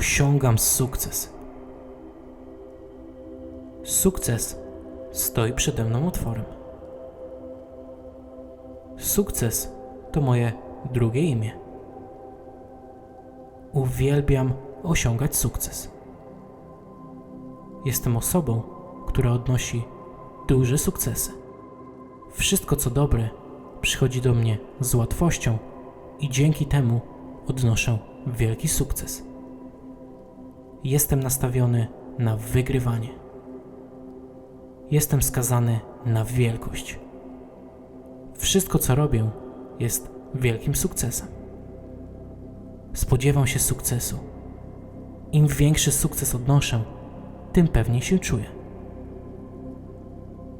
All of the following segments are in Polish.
osiągam sukces. Sukces stoi przede mną otworem. Sukces to moje drugie imię. Uwielbiam osiągać sukces. Jestem osobą, która odnosi duże sukcesy. Wszystko co dobre przychodzi do mnie z łatwością i dzięki temu odnoszę wielki sukces. Jestem nastawiony na wygrywanie. Jestem skazany na wielkość. Wszystko co robię jest wielkim sukcesem. Spodziewam się sukcesu. Im większy sukces odnoszę, tym pewniej się czuję.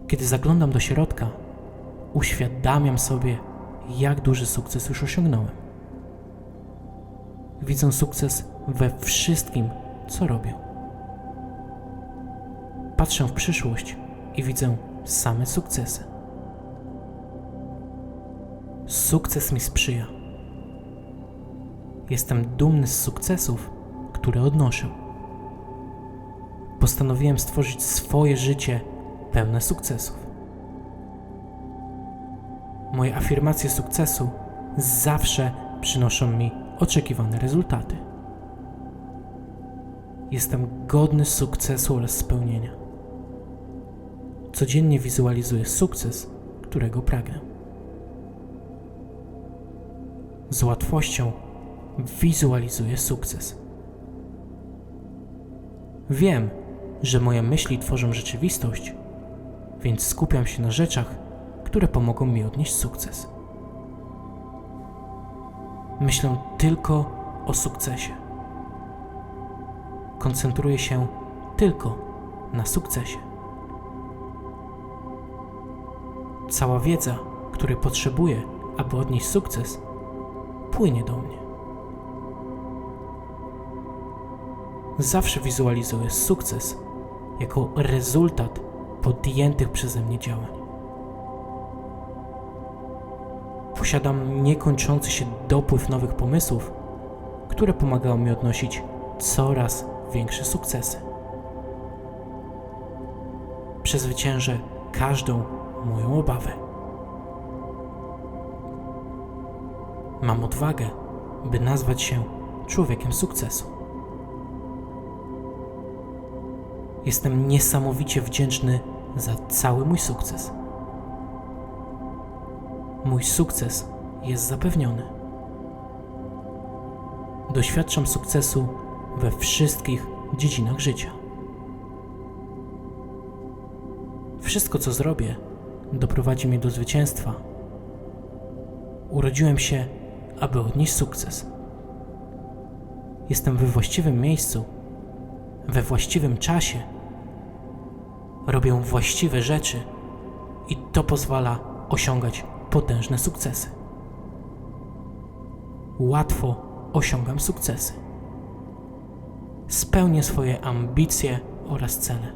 Kiedy zaglądam do środka, uświadamiam sobie, jak duży sukces już osiągnąłem. Widzę sukces we wszystkim, co robię. Patrzę w przyszłość i widzę same sukcesy. Sukces mi sprzyja. Jestem dumny z sukcesów, które odnoszę. Postanowiłem stworzyć swoje życie pełne sukcesów. Moje afirmacje sukcesu zawsze przynoszą mi oczekiwane rezultaty. Jestem godny sukcesu oraz spełnienia. Codziennie wizualizuję sukces, którego pragnę. Z łatwością wizualizuję sukces. Wiem, że moje myśli tworzą rzeczywistość, więc skupiam się na rzeczach, które pomogą mi odnieść sukces. Myślę tylko o sukcesie. Koncentruję się tylko na sukcesie. Cała wiedza, której potrzebuję, aby odnieść sukces, płynie do mnie. Zawsze wizualizuję sukces jako rezultat podjętych przeze mnie działań. Posiadam niekończący się dopływ nowych pomysłów, które pomagają mi odnosić coraz większe sukcesy. Przezwyciężę każdą moją obawę. Mam odwagę, by nazwać się człowiekiem sukcesu. Jestem niesamowicie wdzięczny za cały mój sukces. Mój sukces jest zapewniony. Doświadczam sukcesu we wszystkich dziedzinach życia. Wszystko, co zrobię, doprowadzi mnie do zwycięstwa. Urodziłem się, aby odnieść sukces. Jestem we właściwym miejscu, we właściwym czasie. Robię właściwe rzeczy i to pozwala osiągać potężne sukcesy. Łatwo osiągam sukcesy. Spełnię swoje ambicje oraz cele.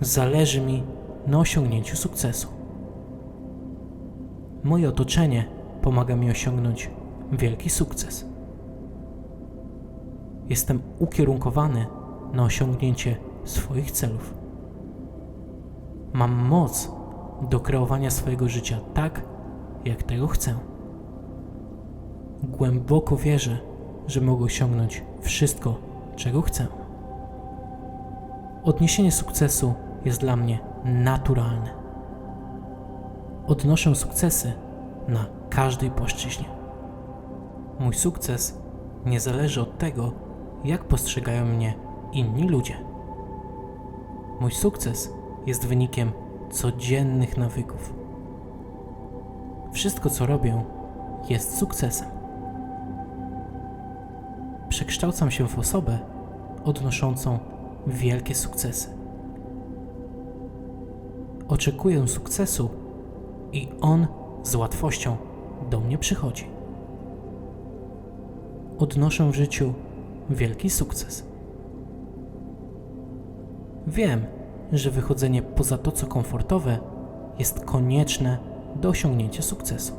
Zależy mi na osiągnięciu sukcesu. Moje otoczenie pomaga mi osiągnąć wielki sukces. Jestem ukierunkowany na osiągnięcie swoich celów. Mam moc do kreowania swojego życia tak, jak tego chcę. Głęboko wierzę, że mogę osiągnąć wszystko, czego chcę. Odniesienie sukcesu jest dla mnie naturalne. Odnoszę sukcesy na każdej płaszczyźnie. Mój sukces nie zależy od tego, jak postrzegają mnie inni ludzie. Mój sukces jest wynikiem codziennych nawyków. Wszystko, co robię, jest sukcesem. Przekształcam się w osobę odnoszącą wielkie sukcesy. Oczekuję sukcesu i on z łatwością do mnie przychodzi. Odnoszę w życiu wielki sukces. Wiem, że wychodzenie poza to, co komfortowe, jest konieczne do osiągnięcia sukcesu.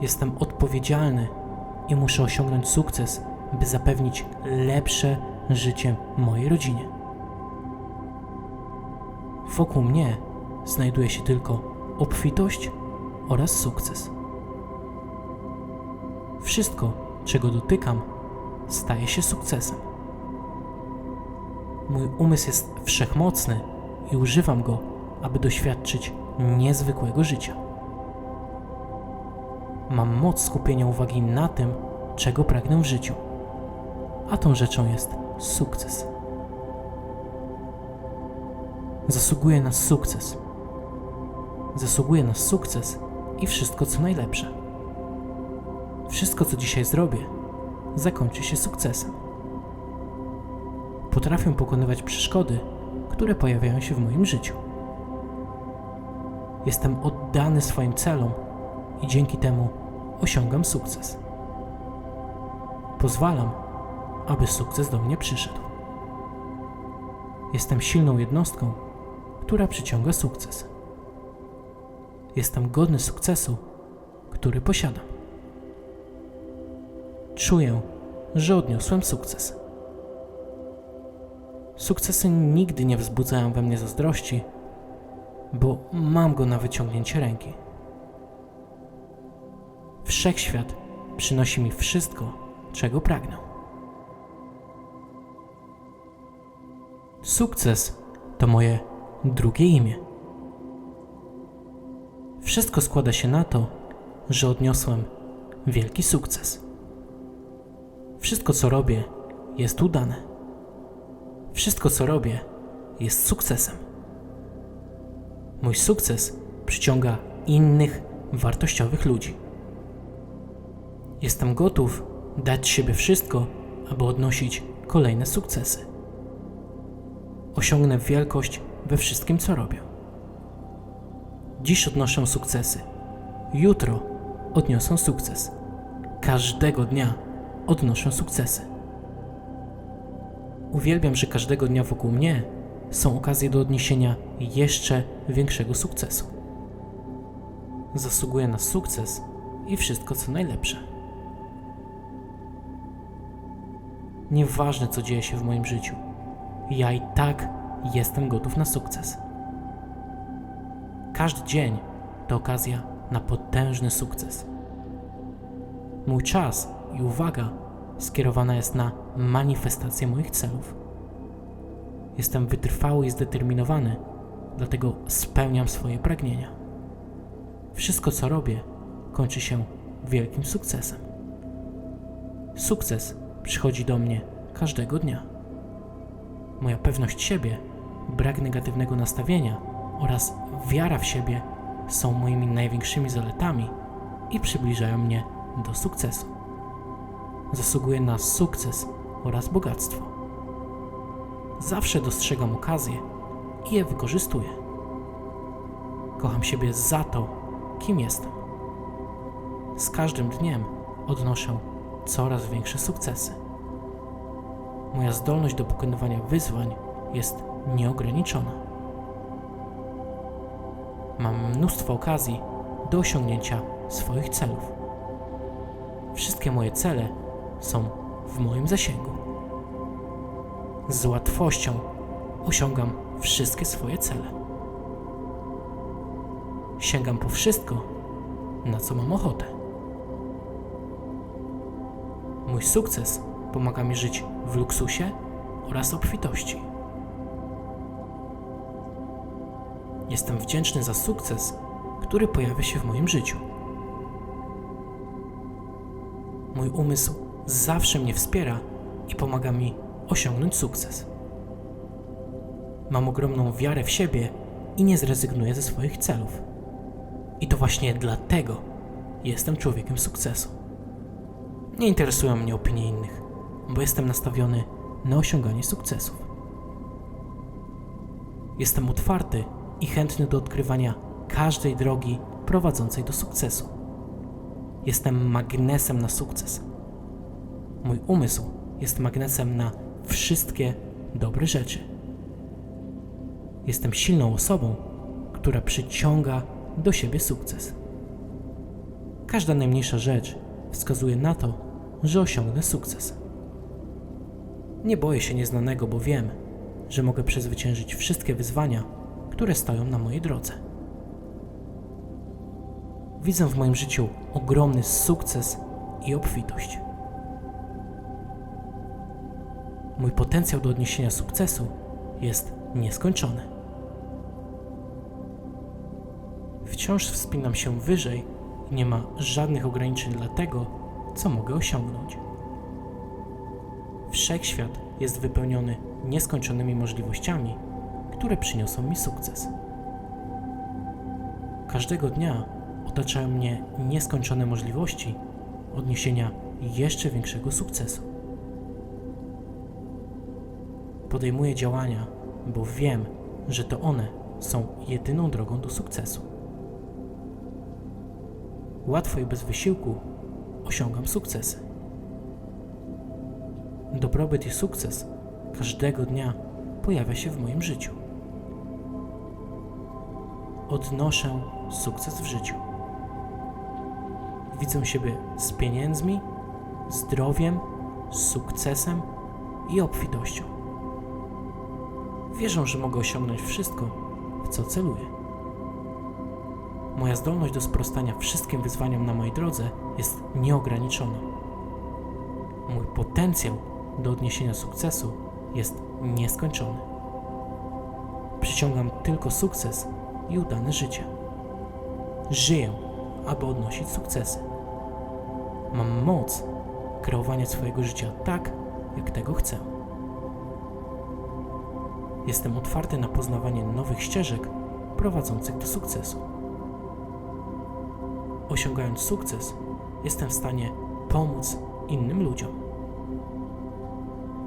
Jestem odpowiedzialny i muszę osiągnąć sukces, by zapewnić lepsze życie mojej rodzinie. Wokół mnie znajduje się tylko obfitość oraz sukces. Wszystko, czego dotykam, staje się sukcesem. Mój umysł jest wszechmocny i używam go, aby doświadczyć niezwykłego życia. Mam moc skupienia uwagi na tym, czego pragnę w życiu, a tą rzeczą jest sukces. Zasługuję na sukces. Zasługuję na sukces i wszystko co najlepsze. Wszystko co dzisiaj zrobię, zakończy się sukcesem. Potrafię pokonywać przeszkody, które pojawiają się w moim życiu. Jestem oddany swoim celom i dzięki temu osiągam sukces. Pozwalam, aby sukces do mnie przyszedł. Jestem silną jednostką, która przyciąga sukces. Jestem godny sukcesu, który posiadam. Czuję, że odniosłem sukces. Sukcesy nigdy nie wzbudzają we mnie zazdrości, bo mam go na wyciągnięcie ręki. Wszechświat przynosi mi wszystko, czego pragnę. Sukces to moje drugie imię. Wszystko składa się na to, że odniosłem wielki sukces. Wszystko, co robię, jest udane. Wszystko, co robię, jest sukcesem. Mój sukces przyciąga innych wartościowych ludzi. Jestem gotów dać siebie wszystko, aby odnosić kolejne sukcesy. Osiągnę wielkość we wszystkim, co robię. Dziś odnoszę sukcesy. Jutro odniosę sukces. Każdego dnia odnoszę sukcesy. Uwielbiam, że każdego dnia wokół mnie są okazje do odniesienia jeszcze większego sukcesu. Zasługuję na sukces i wszystko co najlepsze. Nieważne co dzieje się w moim życiu, ja i tak jestem gotów na sukces. Każdy dzień to okazja na potężny sukces. Mój czas i uwaga skierowana jest na manifestację moich celów. Jestem wytrwały i zdeterminowany, dlatego spełniam swoje pragnienia. Wszystko, co robię, kończy się wielkim sukcesem. Sukces przychodzi do mnie każdego dnia. Moja pewność siebie, brak negatywnego nastawienia oraz wiara w siebie są moimi największymi zaletami i przybliżają mnie do sukcesu. Zasługuję na sukces oraz bogactwo. Zawsze dostrzegam okazje i je wykorzystuję. Kocham siebie za to, kim jestem. Z każdym dniem odnoszę coraz większe sukcesy. Moja zdolność do pokonywania wyzwań jest nieograniczona. Mam mnóstwo okazji do osiągnięcia swoich celów. Wszystkie moje cele są w moim zasięgu. Z łatwością osiągam wszystkie swoje cele. Sięgam po wszystko, na co mam ochotę. Mój sukces pomaga mi żyć w luksusie oraz obfitości. Jestem wdzięczny za sukces, który pojawia się w moim życiu. Mój umysł zawsze mnie wspiera i pomaga mi osiągnąć sukces. Mam ogromną wiarę w siebie i nie zrezygnuję ze swoich celów. I to właśnie dlatego jestem człowiekiem sukcesu. Nie interesują mnie opinie innych, bo jestem nastawiony na osiąganie sukcesów. Jestem otwarty i chętny do odkrywania każdej drogi prowadzącej do sukcesu. Jestem magnesem na sukces. Mój umysł jest magnesem na wszystkie dobre rzeczy. Jestem silną osobą, która przyciąga do siebie sukces. Każda najmniejsza rzecz wskazuje na to, że osiągnę sukces. Nie boję się nieznanego, bo wiem, że mogę przezwyciężyć wszystkie wyzwania, które stoją na mojej drodze. Widzę w moim życiu ogromny sukces i obfitość. Mój potencjał do odniesienia sukcesu jest nieskończony. Wciąż wspinam się wyżej i nie ma żadnych ograniczeń dla tego, co mogę osiągnąć. Wszechświat jest wypełniony nieskończonymi możliwościami, które przyniosą mi sukces. Każdego dnia otaczają mnie nieskończone możliwości odniesienia jeszcze większego sukcesu. Podejmuję działania, bo wiem, że to one są jedyną drogą do sukcesu. Łatwo i bez wysiłku osiągam sukcesy. Dobrobyt i sukces każdego dnia pojawia się w moim życiu. Odnoszę sukces w życiu. Widzę siebie z pieniędzmi, zdrowiem, sukcesem i obfitością. Wierzę, że mogę osiągnąć wszystko, w co celuję. Moja zdolność do sprostania wszystkim wyzwaniom na mojej drodze jest nieograniczona. Mój potencjał do odniesienia sukcesu jest nieskończony. Przyciągam tylko sukces i udane życie. Żyję, aby odnosić sukcesy. Mam moc kreowania swojego życia tak, jak tego chcę. Jestem otwarty na poznawanie nowych ścieżek prowadzących do sukcesu. Osiągając sukces, jestem w stanie pomóc innym ludziom.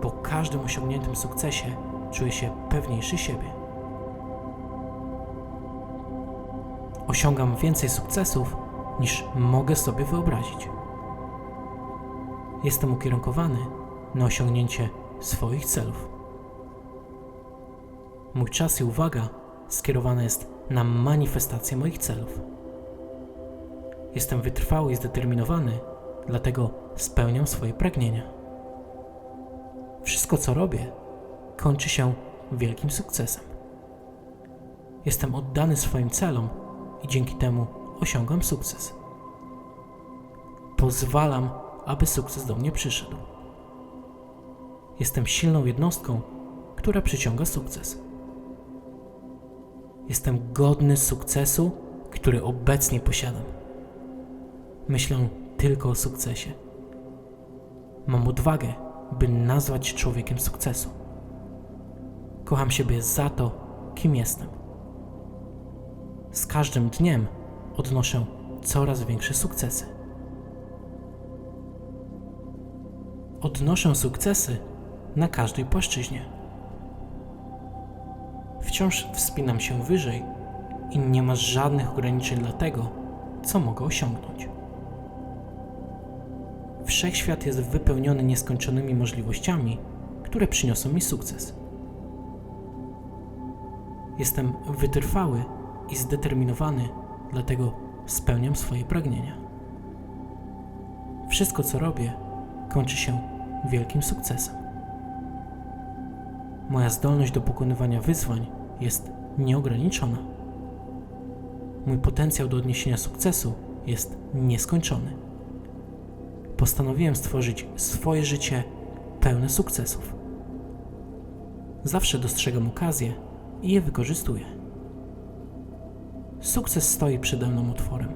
Po każdym osiągniętym sukcesie czuję się pewniejszy siebie. Osiągam więcej sukcesów niż mogę sobie wyobrazić. Jestem ukierunkowany na osiągnięcie swoich celów. Mój czas i uwaga skierowana jest na manifestację moich celów. Jestem wytrwały i zdeterminowany, dlatego spełniam swoje pragnienia. Wszystko, co robię, kończy się wielkim sukcesem. Jestem oddany swoim celom i dzięki temu osiągam sukces. Pozwalam, aby sukces do mnie przyszedł. Jestem silną jednostką, która przyciąga sukces. Jestem godny sukcesu, który obecnie posiadam. Myślę tylko o sukcesie. Mam odwagę, by nazwać człowiekiem sukcesu. Kocham siebie za to, kim jestem. Z każdym dniem odnoszę coraz większe sukcesy. Odnoszę sukcesy na każdej płaszczyźnie. Wciąż wspinam się wyżej i nie ma żadnych ograniczeń dla tego, co mogę osiągnąć. Wszechświat jest wypełniony nieskończonymi możliwościami, które przyniosą mi sukces. Jestem wytrwały i zdeterminowany, dlatego spełniam swoje pragnienia. Wszystko, co robię, kończy się wielkim sukcesem. Moja zdolność do pokonywania wyzwań jest nieograniczona. Mój potencjał do odniesienia sukcesu jest nieskończony. Postanowiłem stworzyć swoje życie pełne sukcesów. Zawsze dostrzegam okazje i je wykorzystuję. Sukces stoi przede mną otworem.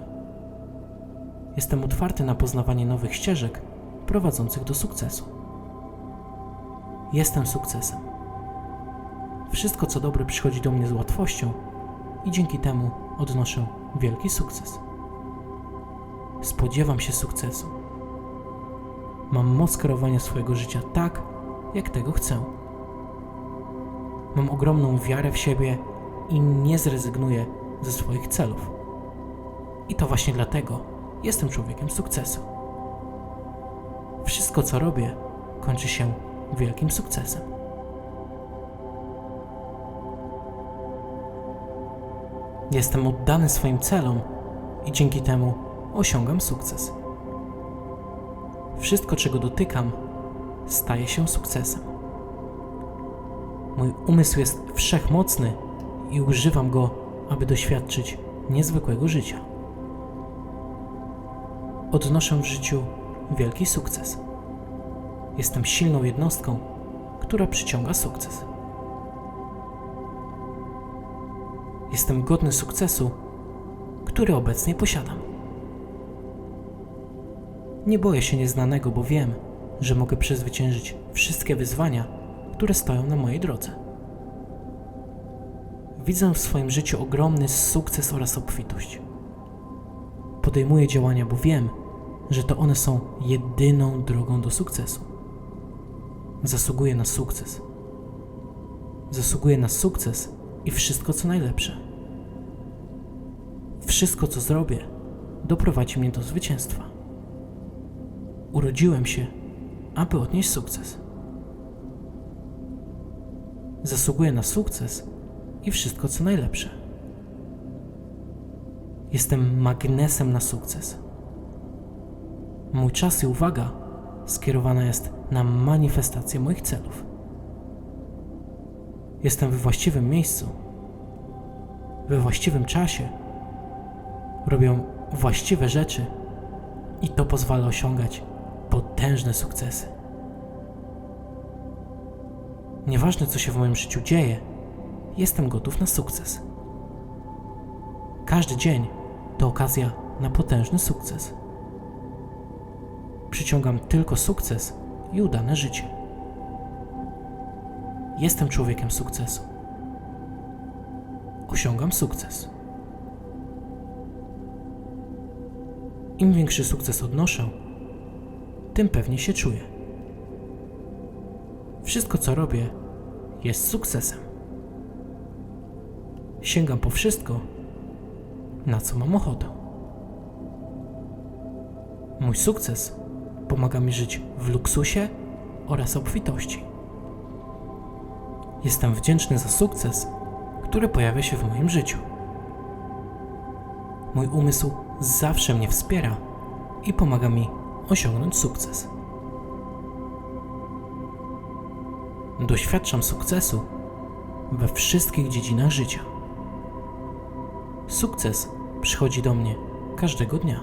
Jestem otwarty na poznawanie nowych ścieżek prowadzących do sukcesu. Jestem sukcesem. Wszystko co dobre przychodzi do mnie z łatwością i dzięki temu odnoszę wielki sukces. Spodziewam się sukcesu. Mam moc kierowania swojego życia tak, jak tego chcę. Mam ogromną wiarę w siebie i nie zrezygnuję ze swoich celów. I to właśnie dlatego jestem człowiekiem sukcesu. Wszystko, co robię, kończy się wielkim sukcesem. Jestem oddany swoim celom i dzięki temu osiągam sukces. Wszystko, czego dotykam, staje się sukcesem. Mój umysł jest wszechmocny i używam go, aby doświadczyć niezwykłego życia. Odnoszę w życiu wielki sukces. Jestem silną jednostką, która przyciąga sukces. Jestem godny sukcesu, który obecnie posiadam. Nie boję się nieznanego, bo wiem, że mogę przezwyciężyć wszystkie wyzwania, które stoją na mojej drodze. Widzę w swoim życiu ogromny sukces oraz obfitość. Podejmuję działania, bo wiem, że to one są jedyną drogą do sukcesu. Zasługuję na sukces. Zasługuję na sukces i wszystko co najlepsze. Wszystko co zrobię doprowadzi mnie do zwycięstwa. Urodziłem się, aby odnieść sukces. Zasługuję na sukces i wszystko co najlepsze. Jestem magnesem na sukces. Mój czas i uwaga skierowana jest na manifestację moich celów. Jestem we właściwym miejscu, we właściwym czasie. Robię właściwe rzeczy i to pozwala osiągać potężne sukcesy. Nieważne, co się w moim życiu dzieje, jestem gotów na sukces. Każdy dzień to okazja na potężny sukces. Przyciągam tylko sukces i udane życie. Jestem człowiekiem sukcesu. Osiągam sukces. Im większy sukces odnoszę, tym pewnie się czuję. Wszystko, co robię, jest sukcesem. Sięgam po wszystko, na co mam ochotę. Mój sukces pomaga mi żyć w luksusie oraz obfitości. Jestem wdzięczny za sukces, który pojawia się w moim życiu. Mój umysł zawsze mnie wspiera i pomaga mi osiągnąć sukces. Doświadczam sukcesu we wszystkich dziedzinach życia. Sukces przychodzi do mnie każdego dnia.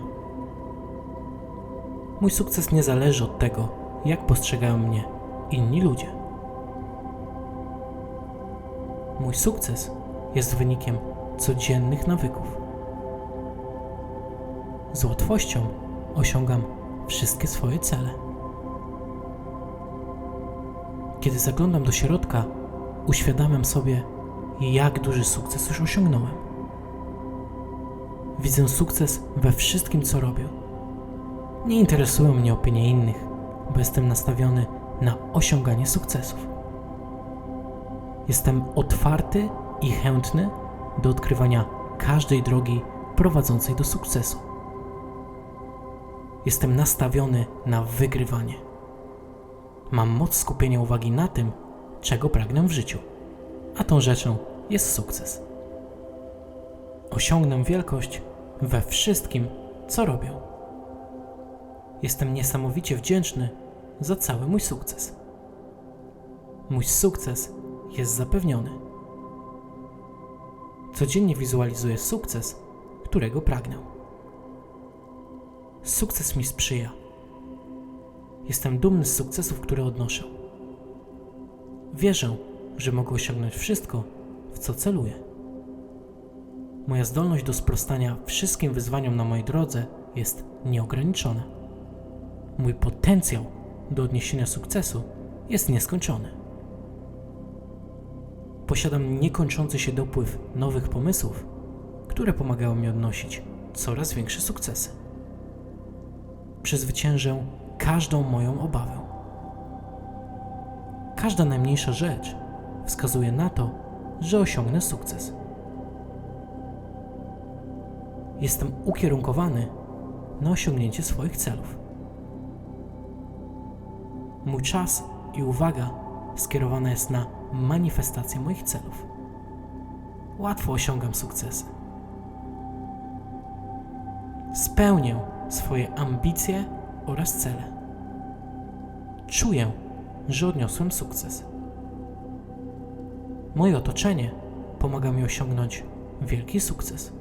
Mój sukces nie zależy od tego, jak postrzegają mnie inni ludzie. Mój sukces jest wynikiem codziennych nawyków. Z łatwością osiągam wszystkie swoje cele. Kiedy zaglądam do środka, uświadamiam sobie, jak duży sukces już osiągnąłem. Widzę sukces we wszystkim, co robię. Nie interesują mnie opinie innych, bo jestem nastawiony na osiąganie sukcesów. Jestem otwarty i chętny do odkrywania każdej drogi prowadzącej do sukcesu. Jestem nastawiony na wygrywanie. Mam moc skupienia uwagi na tym, czego pragnę w życiu, a tą rzeczą jest sukces. Osiągnę wielkość we wszystkim, co robię. Jestem niesamowicie wdzięczny za cały mój sukces. Mój sukces jest zapewniony. Codziennie wizualizuję sukces, którego pragnę. Sukces mi sprzyja. Jestem dumny z sukcesów, które odnoszę. Wierzę, że mogę osiągnąć wszystko, w co celuję. Moja zdolność do sprostania wszystkim wyzwaniom na mojej drodze jest nieograniczona. Mój potencjał do odniesienia sukcesu jest nieskończony. Posiadam niekończący się dopływ nowych pomysłów, które pomagają mi odnosić coraz większe sukcesy. Przezwyciężę każdą moją obawę. Każda najmniejsza rzecz wskazuje na to, że osiągnę sukces. Jestem ukierunkowany na osiągnięcie swoich celów. Mój czas i uwaga skierowana jest na manifestację moich celów. Łatwo osiągam sukcesy. Spełnię swoje ambicje oraz cele. czuję, że odniosłem sukces. Moje otoczenie pomaga mi osiągnąć wielki sukces.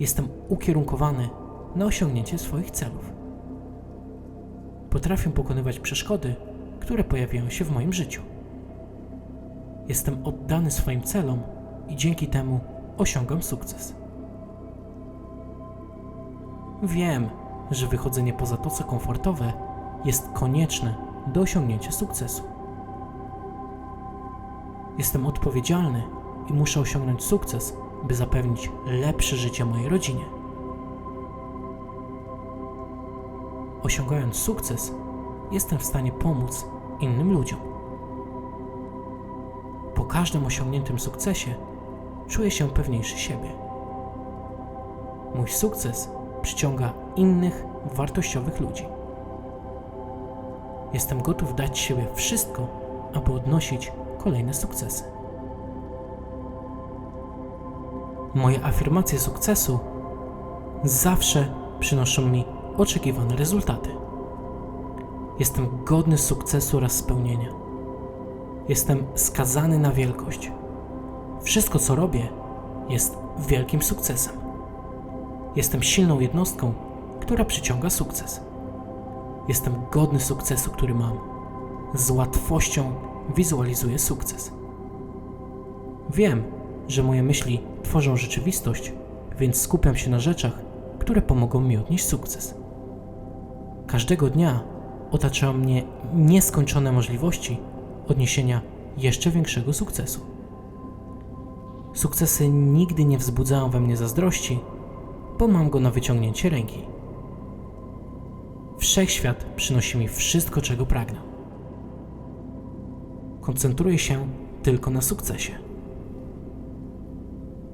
Jestem ukierunkowany na osiągnięcie swoich celów. Potrafię pokonywać przeszkody, które pojawiają się w moim życiu. Jestem oddany swoim celom i dzięki temu osiągam sukces. Wiem, że wychodzenie poza to, co komfortowe, jest konieczne do osiągnięcia sukcesu. Jestem odpowiedzialny i muszę osiągnąć sukces, by zapewnić lepsze życie mojej rodzinie. Osiągając sukces, jestem w stanie pomóc innym ludziom. Po każdym osiągniętym sukcesie czuję się pewniejszy siebie. Mój sukces przyciąga innych wartościowych ludzi. Jestem gotów dać siebie wszystko, aby odnosić kolejne sukcesy. Moje afirmacje sukcesu zawsze przynoszą mi oczekiwane rezultaty. Jestem godny sukcesu oraz spełnienia. Jestem skazany na wielkość. Wszystko, co robię, jest wielkim sukcesem. Jestem silną jednostką, która przyciąga sukces. Jestem godny sukcesu, który mam. Z łatwością wizualizuję sukces. Wiem, że moje myśli tworzą rzeczywistość, więc skupiam się na rzeczach, które pomogą mi odnieść sukces. Każdego dnia otaczają mnie nieskończone możliwości odniesienia jeszcze większego sukcesu. Sukcesy nigdy nie wzbudzają we mnie zazdrości, bo mam go na wyciągnięcie ręki. Wszechświat przynosi mi wszystko, czego pragnę. Koncentruję się tylko na sukcesie.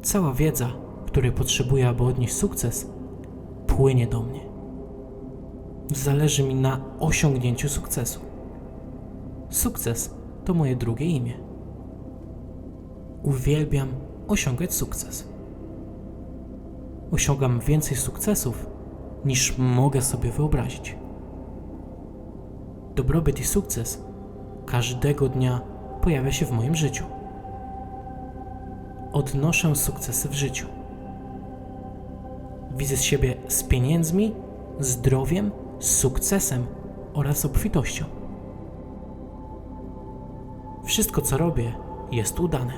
Cała wiedza, której potrzebuję, aby odnieść sukces, płynie do mnie. Zależy mi na osiągnięciu sukcesu. Sukces to moje drugie imię. Uwielbiam osiągać sukces. Osiągam więcej sukcesów niż mogę sobie wyobrazić. Dobrobyt i sukces każdego dnia pojawia się w moim życiu. Odnoszę sukcesy w życiu. Widzę siebie z pieniędzmi, zdrowiem, sukcesem oraz obfitością. Wszystko, co robię, jest udane.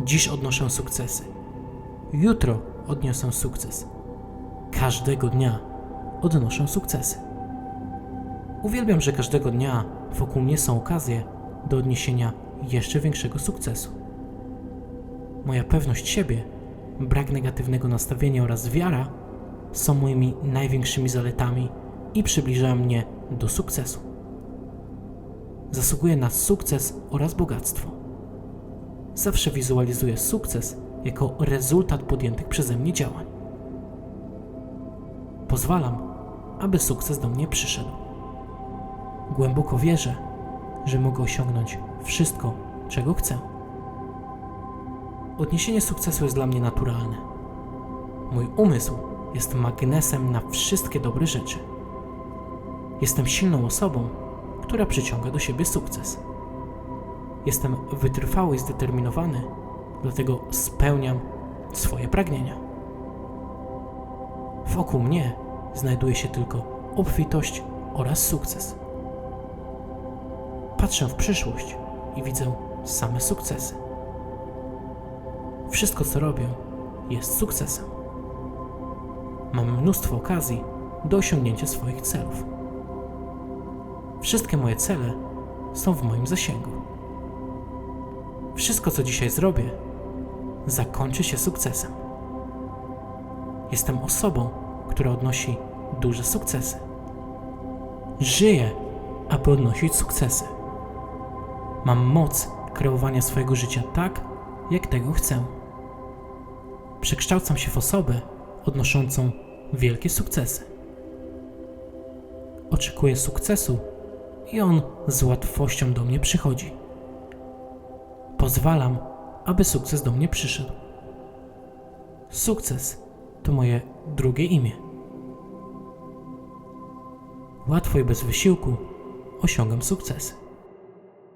Dziś odnoszę sukcesy. Jutro odniosę sukces. Każdego dnia odnoszę sukcesy. Uwielbiam, że każdego dnia wokół mnie są okazje do odniesienia jeszcze większego sukcesu. Moja pewność siebie, brak negatywnego nastawienia oraz wiara są moimi największymi zaletami i przybliżają mnie do sukcesu. Zasługuję na sukces oraz bogactwo. Zawsze wizualizuję sukces jako rezultat podjętych przeze mnie działań. Pozwalam, aby sukces do mnie przyszedł. Głęboko wierzę, że mogę osiągnąć wszystko, czego chcę. Odniesienie sukcesu jest dla mnie naturalne. Mój umysł jest magnesem na wszystkie dobre rzeczy. Jestem silną osobą, która przyciąga do siebie sukces. Jestem wytrwały i zdeterminowany, dlatego spełniam swoje pragnienia. Wokół mnie znajduje się tylko obfitość oraz sukces. Patrzę w przyszłość i widzę same sukcesy. Wszystko, co robię, jest sukcesem. Mam mnóstwo okazji do osiągnięcia swoich celów. Wszystkie moje cele są w moim zasięgu. Wszystko, co dzisiaj zrobię, zakończy się sukcesem. Jestem osobą, która odnosi duże sukcesy. Żyję, aby odnosić sukcesy. Mam moc kreowania swojego życia tak, jak tego chcę. Przekształcam się w osobę odnoszącą wielkie sukcesy. Oczekuję sukcesu i on z łatwością do mnie przychodzi. Pozwalam, aby sukces do mnie przyszedł. Sukces to moje drugie imię. Łatwo i bez wysiłku osiągam sukcesy.